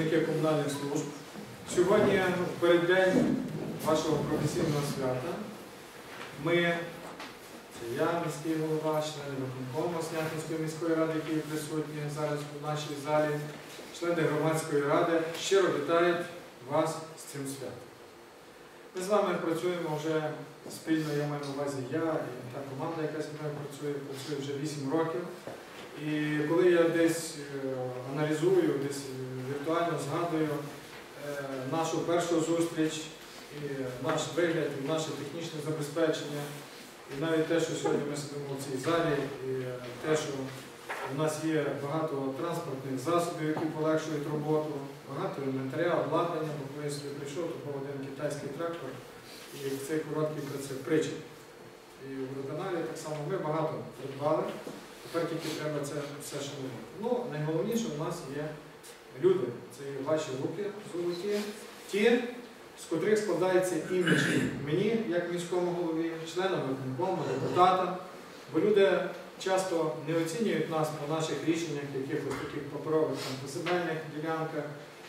працівники комунальних служб. Сьогодні, в переддень вашого професійного свята, ми, це я, міський голова, члени виконкому Снятинської міської ради, які присутні зараз у нашій залі, члени громадської ради, щиро вітають вас з цим святом. Ми з вами працюємо вже спільно, я маю на увазі я і та команда, яка зі мною працює, працює вже 8 років. І коли я десь е, аналізую, десь е, віртуально згадую е, нашу першу зустріч, і наш вигляд, і наше технічне забезпечення, і навіть те, що сьогодні ми сидимо в цій залі, і те, що у нас є багато транспортних засобів, які полегшують роботу, багато інвентаря, обладнання, бо коли я сюди прийшов, то був один китайський трактор і цей короткий причіп. І в водоканалі так само ми багато придбали. Тепер тільки треба це все шанувати. Ну, найголовніше у нас є люди. Це ваші руки золоті, ті, з котрих складається імідж мені, як міському голові, членам виконкому, депутатам. Бо люди часто не оцінюють нас по наших рішеннях, якихось таких паперових там, по ділянках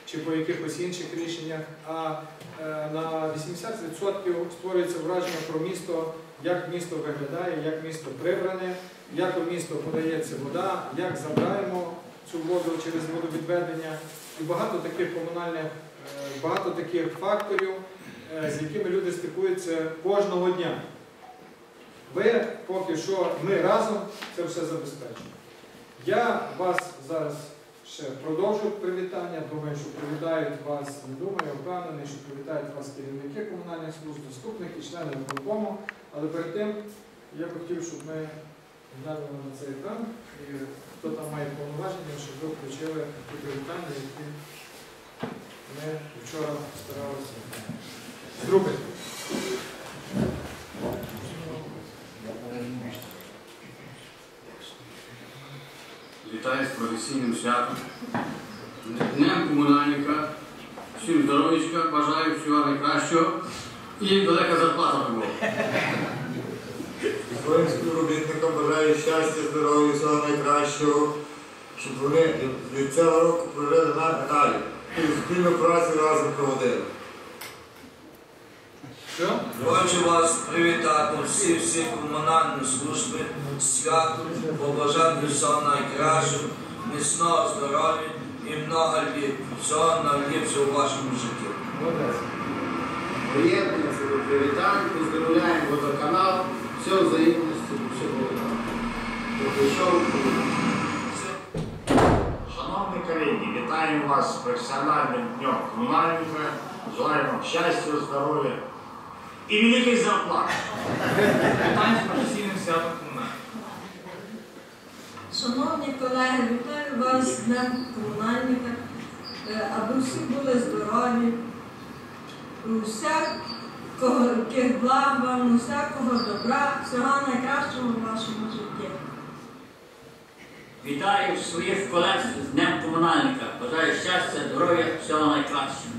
чи по якихось інших рішеннях, а е, на 80% створюється враження про місто, як місто виглядає, як місто прибране, як у місто подається вода, як забираємо цю воду через водовідведення. І багато таких комунальних, е, багато таких факторів, е, з якими люди стикуються кожного дня. Ви поки що, ми разом це все забезпечимо. Я вас зараз ще продовжу привітання. Думаю, що привітають вас, не думаю, впевнений, що привітають вас керівники комунальних служб, заступники, члени виконкому. Але перед тим я б хотів, щоб ми глянули на цей екран і хто там має повноваження, щоб ви включили ті привітання, які ми вчора старалися зробити. Вітаю з професійним святом. Днем комунальника. Всім здоров'ячка, бажаю всього найкращого і велика зарплата була. Своїм співробітникам бажаю щастя, здоров'я, всього найкращого, щоб вони від цього року провели на далі. І спільну працю разом проводили. Все? Хочу вас привітати всі всі комунальні служби з святом, побажати всього найкращого, міцного здоров'я і много літ. Всього найліпшого у вашому житті. Приєднуємося до привітань, поздравляємо водоканал, все взаємності, все було Шановні колеги, вітаємо вас з професіональним днем комунальника. Желаємо вам щастя, здоров'я і великих зарплат. Вітаю з професійним святом комунальника. Шановні колеги, вітаю вас з Днем комунальника, Е, аби всі були здорові, усяких благ вам, усякого добра, всього найкращого в вашому житті. Вітаю своїх колег з Днем комунальника. Бажаю щастя, здоров'я, всього найкращого.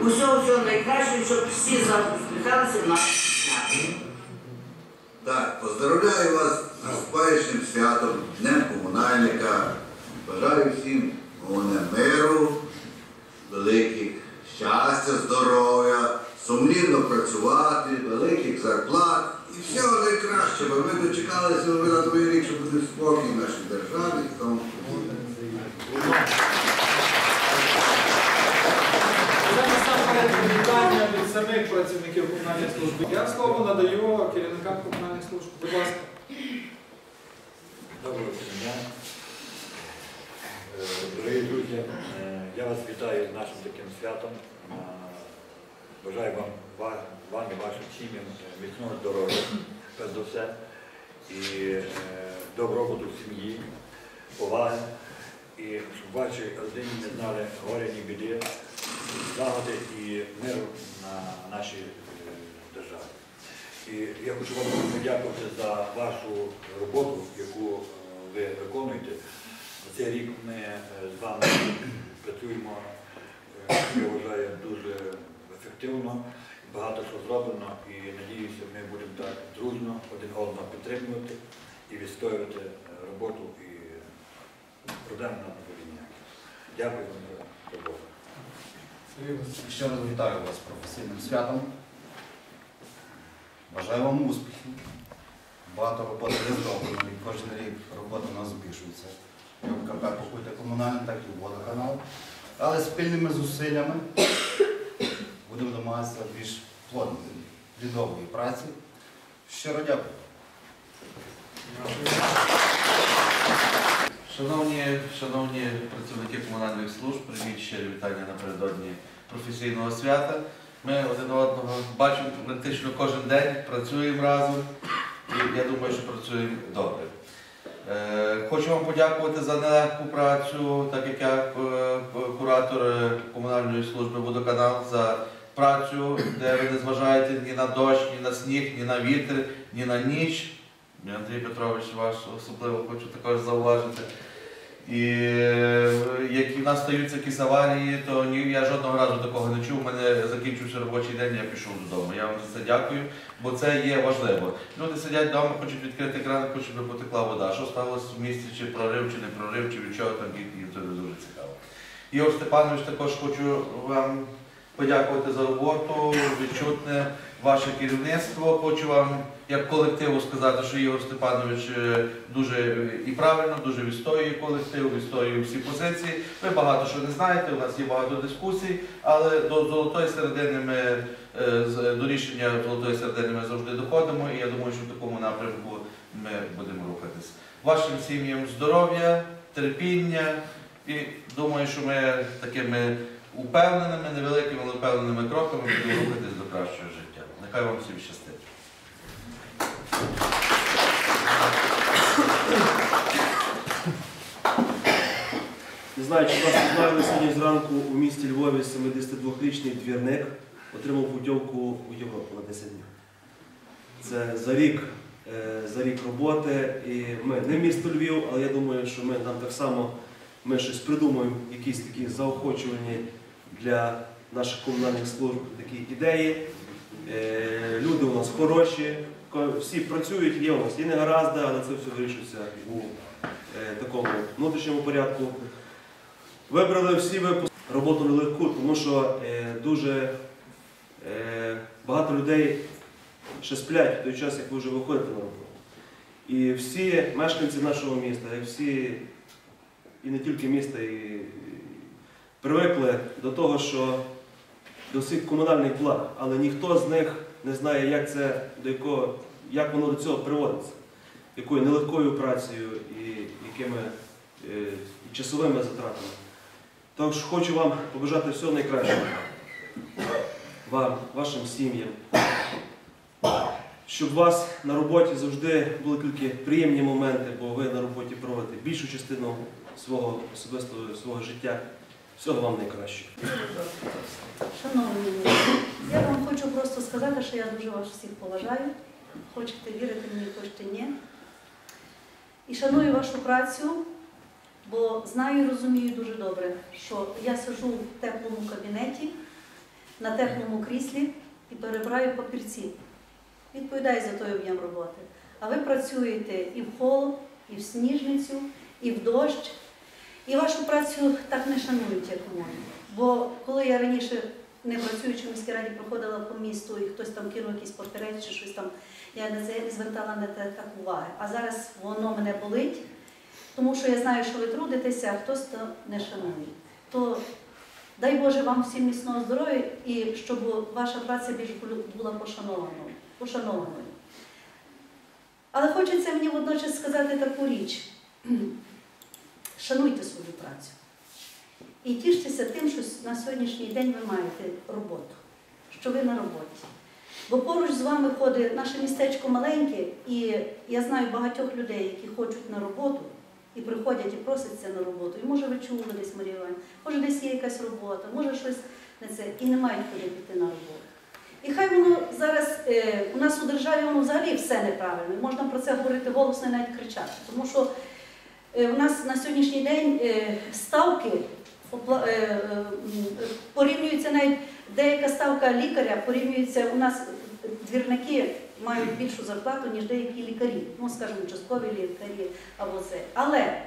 Усього всього найкращого, щоб всі завжди усміхалися в святах. Так, поздравляю вас з наступаючим святом, Днем комунальника. Бажаю всім головне миру, великих щастя, здоров'я, сумлінно працювати, великих зарплат і всього найкращого. Ми дочекалися на той рік, щоб буде спокій в нашій державі. тому Це насамперед від самих працівників комунальних служб. Я слово надаю керівникам комунальних служб. Будь ласка. Доброго дня. Е, Дорогі друзі, е, я вас вітаю з нашим таким святом. Е, Бажаю вам, вам і вашим сім'ям міцного здоров'я, перш за все, і добробуту сім'ї. поваги і щоб ваші родині не знали горя, ні біди, злагоди і миру на нашій е, державі. І я хочу вам подякувати за вашу роботу, яку е, ви виконуєте. Цей рік ми е, з вами працюємо, я вважаю, дуже ефективно, багато що зроблено і надіюся, ми будемо так дружно один одного підтримувати і відстоювати роботу і проблем на війні. Дякую вам за роботу. Ще раз вітаю вас з професійним святом. Бажаю вам успіхів. Багато роботи не зроблено, і кожен рік робота у нас збільшується. Як «Покуйте комунальне, так і водоканал. Але спільними зусиллями будемо домагатися більш плодної, плідової праці. Щиро дякую. Шановні, шановні працівники комунальних служб, прийміть щирі вітання напередодні професійного свята. Ми один одного бачимо практично кожен день, працюємо разом і я думаю, що працюємо добре. Е, Хочу вам подякувати за нелегку працю, так як я е, куратор е, комунальної служби водоканал за працю, де ви не зважаєте ні на дощ, ні на сніг, ні на вітер, ні на ніч. Андрій Петрович, вас особливо хочу також зауважити. І як в нас стаються якісь аварії, то ні, я жодного разу такого не чув. У мене закінчився робочий день, я пішов додому. Я вам за це дякую, бо це є важливо. Люди сидять вдома, хочуть відкрити кран, хочуть, щоб потекла вода. Що сталося в місті, чи прорив, чи не прорив, чи від чого там їм це дуже цікаво. Ігор Степанович, також хочу вам подякувати за роботу, відчутне ваше керівництво. Хочу вам як колективу сказати, що Ігор Степанович е, дуже і правильно, дуже відстоює колектив, відстоює всі позиції. Ви багато що не знаєте, у нас є багато дискусій, але до золотої середини ми е, до рішення золотої середини ми завжди доходимо, і я думаю, що в такому напрямку ми будемо рухатись. Вашим сім'ям здоров'я, терпіння і думаю, що ми такими упевненими, невеликими, але впевненими кроками будемо рухатись до кращого життя. Нехай вам всім щастить. Не знаю, чи вас знали сьогодні зранку у місті Львові 72-річний двірник отримав путівку у Європу на 10 днів. Це за рік, е, за рік роботи. І ми не місто Львів, але я думаю, що ми там так само ми щось придумаємо, якісь такі заохочувані для наших комунальних служб такі ідеї. Е, Люди у нас хороші, всі працюють, є у нас і не гаразди, але це все вирішується у е, такому внутрішньому порядку. Вибрали всі ви роботу нелегку, тому що е, дуже багато людей ще сплять в той час, як ви вже виходите на роботу. І всі мешканці нашого міста, і всі, і не тільки міста, і привикли до того, що до всіх комунальних благ, але ніхто з них не знає, як це до якого, як воно до цього приводиться, якою нелегкою працею і якими е, і часовими затратами. Тож хочу вам побажати всього найкращого. Вам, вашим сім'ям. Щоб у вас на роботі завжди були тільки приємні моменти, бо ви на роботі проводите більшу частину свого особистого свого життя. Всього вам найкращого. Шановні, я вам хочу просто сказати, що я дуже вас всіх поважаю. Хочете вірити мені, хочете ні. І шаную вашу працю, бо знаю і розумію дуже добре, що я сиджу в теплому кабінеті, на теплому кріслі і перебираю папірці. Відповідаю за той об'єм роботи. А ви працюєте і в холод, і в сніжницю, і в дощ. І вашу працю так не шанують, як мене. Бо коли я раніше, не працюючи в міській раді, проходила по місту і хтось там кинув якийсь папірець чи щось там, я на це не звертала на те так уваги. А зараз воно мене болить, тому що я знаю, що ви трудитеся, а хтось то не шанує. То дай Боже вам всім міцного здоров'я і щоб ваша праця більш була пошанованою. пошанованою. Але хочеться мені водночас сказати таку річ. Шануйте свою працю. І тіштеся тим, що на сьогоднішній день ви маєте роботу, що ви на роботі. Бо поруч з вами ходить наше містечко маленьке, і я знаю багатьох людей, які хочуть на роботу, і приходять і просяться на роботу. І може ви чули десь Марія Іванівна, може десь є якась робота, може щось не це, і не мають куди піти на роботу. І хай воно зараз е, у нас у державі воно взагалі все неправильно. Можна про це говорити голосно і навіть кричати. Тому що у нас на сьогоднішній день е, ставки е, е, порівнюються навіть деяка ставка лікаря порівнюється у нас двірники мають більшу зарплату, ніж деякі лікарі. Ну, скажімо, часткові лікарі або це. Але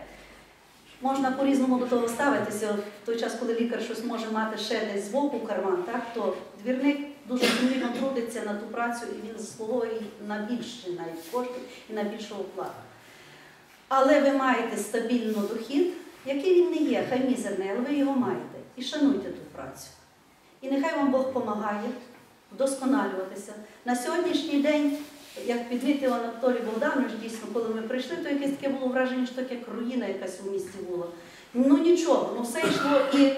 можна по-різному до того ставитися. В той час, коли лікар щось може мати ще десь збоку карман, так, то двірник дуже сумлінно трудиться на ту працю і він заслуговує на більше навіть коштів і на більшу оплату. Але ви маєте стабільний дохід, який він не є, хай мізерний, але ви його маєте. І шануйте ту працю. І нехай вам Бог допомагає вдосконалюватися. На сьогоднішній день, як підмітив Анатолій Богданович, дійсно, коли ми прийшли, то якесь таке було враження, що таке руїна якась у місті була. Ну нічого, ну все йшло і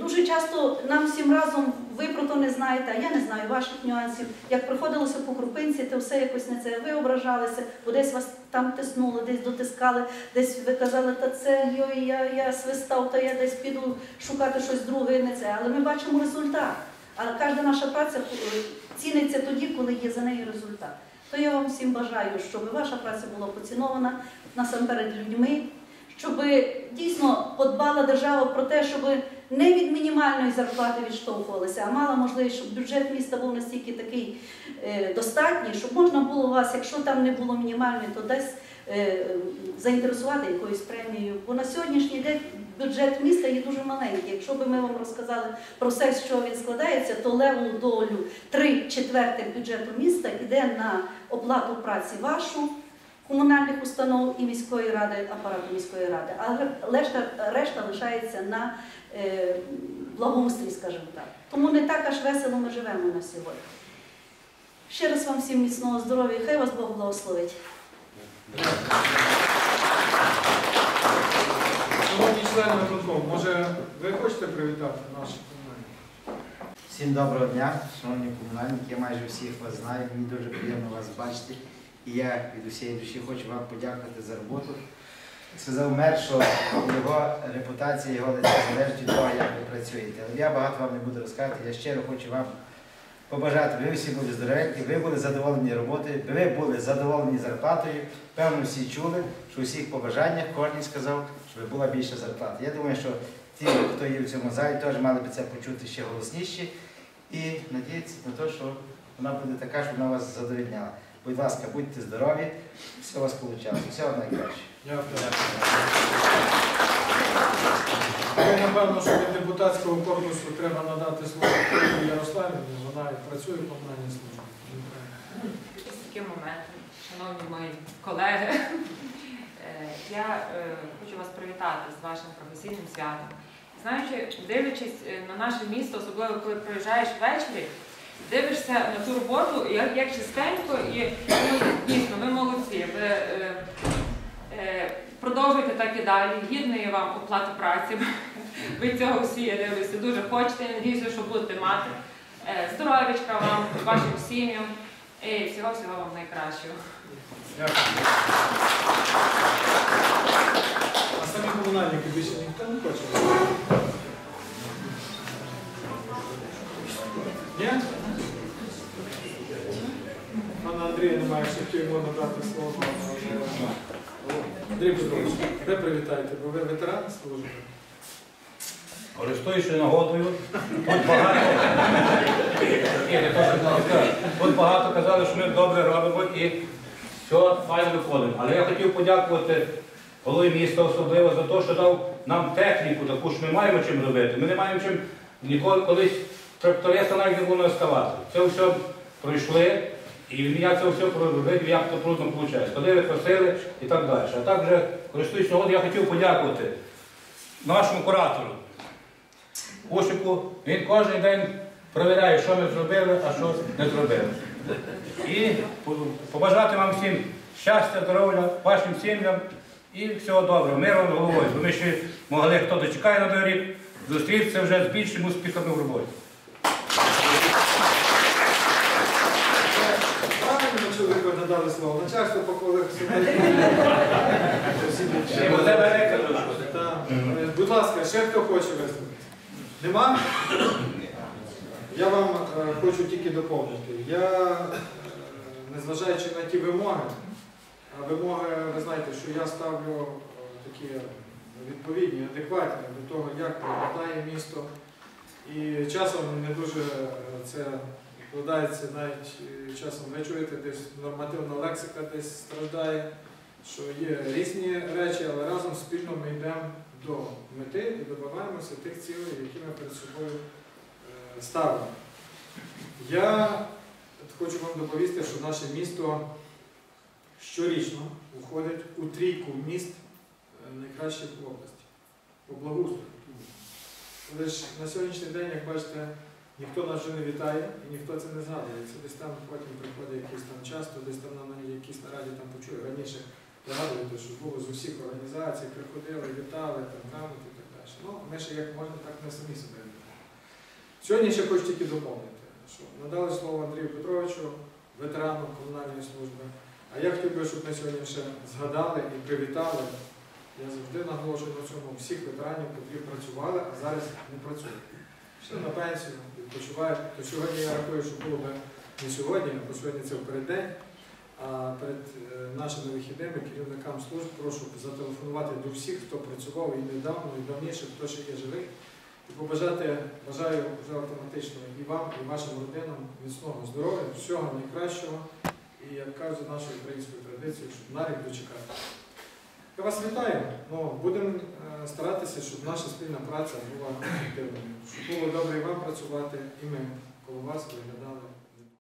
дуже часто нам всім разом ви про то не знаєте, а я не знаю ваших нюансів. Як приходилося по крупинці, то все якось не це. Ви ображалися, бо десь вас там тиснули, десь дотискали, десь ви казали, та це йой, я, я свистав, та я десь піду шукати щось друге, не це. Але ми бачимо результат. А кожна наша праця е, ціниться тоді, коли є за нею результат. То я вам всім бажаю, щоб ваша праця була поцінована насамперед людьми, щоб дійсно подбала держава про те, щоб не від мінімальної зарплати відштовхувалися, а мала можливість, щоб бюджет міста був настільки такий е, достатній, щоб можна було вас, якщо там не було мінімальної, то десь е, заінтересувати якоюсь премією. Бо на сьогоднішній день бюджет міста є дуже маленький. Якщо б ми вам розказали про все, з чого він складається, то леву долю три четвертих бюджету міста йде на оплату праці вашу. Комунальних установ і міської ради, апарату міської ради, а решта, решта лишається на е, благоустрій, скажімо так. Тому не так аж весело ми живемо на сьогодні. Ще раз вам всім міцного здоров'я, хай вас Бог благословить. Шановні члени виконкому, може ви хочете привітати наших комунальників? Всім доброго дня, шановні комунальники. Я майже всіх вас знаю. Мені дуже приємно вас бачити. І я від усієї душі хочу вам подякувати за роботу. Сказав мер, що його репутація, його лице залежить від того, як ви працюєте. Але я багато вам не буду розказувати. Я щиро хочу вам побажати, ви всі були здоровенькі, ви були задоволені роботою, ви були задоволені зарплатою. Певно, всі чули, що у всіх побажаннях кожен сказав, щоб була більша зарплата. Я думаю, що ті, хто є в цьому залі, теж мали би це почути ще голосніше і надіятися на те, що вона буде така, щоб вона вас задовольняла. Будь ласка, будьте здорові, все у вас вийшло, всього найкраще. Дякую. Напевно, що від депутатського корпусу треба надати слово Ользі Ярославівні, вона працює в комунальній службі. Ось такі моменти, шановні мої колеги. Е, Я е, хочу вас привітати з вашим професійним святом. Знаючи, дивлячись е, на наше місто, особливо коли приїжджаєш ввечері, дивишся на ту роботу, як, як чистенько, і ну, дійсно, ви молодці. Ви е, е, продовжуйте так і далі, гідної вам оплати праці. Ви цього всі, я дуже хочете. Я надіюся, що будете мати. Е, Здоров'ячка вам, вашим сім'ям і всього-всього вам найкращого. Дякую. А самі комунальники більше ніхто не хоче? Ні? Андрія немає, ще йому надати слово. Андрій Петрович, ви привітайте, бо ви ветеран служби. Користуючись нагодою, тут багато, що тут багато казали, що ми добре робимо і все файно виходимо. Але я хотів подякувати голові міста особливо за те, що дав нам техніку таку, що ми маємо чим робити. Ми не маємо чим ніколи колись тракториста навіть не було ескаваторі. Це все пройшли. І я це все проробив, як то трудно виходить. Ходили, просили і так далі. А так вже, користуючись нагодою, я хотів подякувати нашому куратору. Кушику, він кожен день перевіряє, що ми зробили, а що не зробили. І побажати вам всім щастя, здоров'я, вашим сім'ям і всього доброго, миру головою. Бо ми ще могли, хто дочекає на той рік, зустрітися вже з більшими успіхами в роботі. Правильно чоловіку надали слово. Начальство похвалив себе. Бо тебе не кажу, що це. Так. Е, Будь ласка, ще хто хоче виступити? Нема? Я вам е, хочу тільки доповнити. Я, е, незважаючи на ті вимоги, а вимоги, ви знаєте, що я ставлю е, такі відповідні, адекватні до того, як виглядає місто. І часом не дуже це вкладається, навіть е, часом ви чуєте, десь нормативна лексика десь страждає, що є різні речі, але разом спільно ми йдемо до мети і добиваємося тих цілей, які ми перед собою е, ставимо. Я хочу вам доповісти, що наше місто щорічно входить у трійку міст е, найкращих в області по благоустрою. Ж на сьогоднішній день, як бачите, ніхто нас вже не вітає і ніхто це не згадує. Це десь там потім приходить якийсь там час, то десь там на якійсь нараді там почує. Раніше пригадуєте, що було з усіх організацій, приходили, вітали, там грамоти і так далі. Ну, ми ще як можна, так ми самі себе вітаємо. Сьогодні ще хочу тільки доповнити, що надали слово Андрію Петровичу, ветерану комунальної служби. А я хотів би, щоб ми сьогодні ще згадали і привітали. Я завжди наголошую на цьому всіх ветеранів, які працювали, а зараз не працюють. Пішли на пенсію, відпочивають. То сьогодні я рахую, що було б не сьогодні, бо сьогодні це в переддень. А перед е, нашими вихідними керівникам служб прошу зателефонувати до всіх, хто працював і недавно, і давніше, хто ще є живий. І побажати, бажаю вже автоматично і вам, і вашим родинам міцного здоров'я, всього найкращого. І як кажуть нашою українською традицією, щоб на рік дочекати. Я вас вітаю. Ну, будемо е, старатися, щоб наша спільна праця була ефективною. Щоб було добре і вам працювати, і ми коло вас виглядали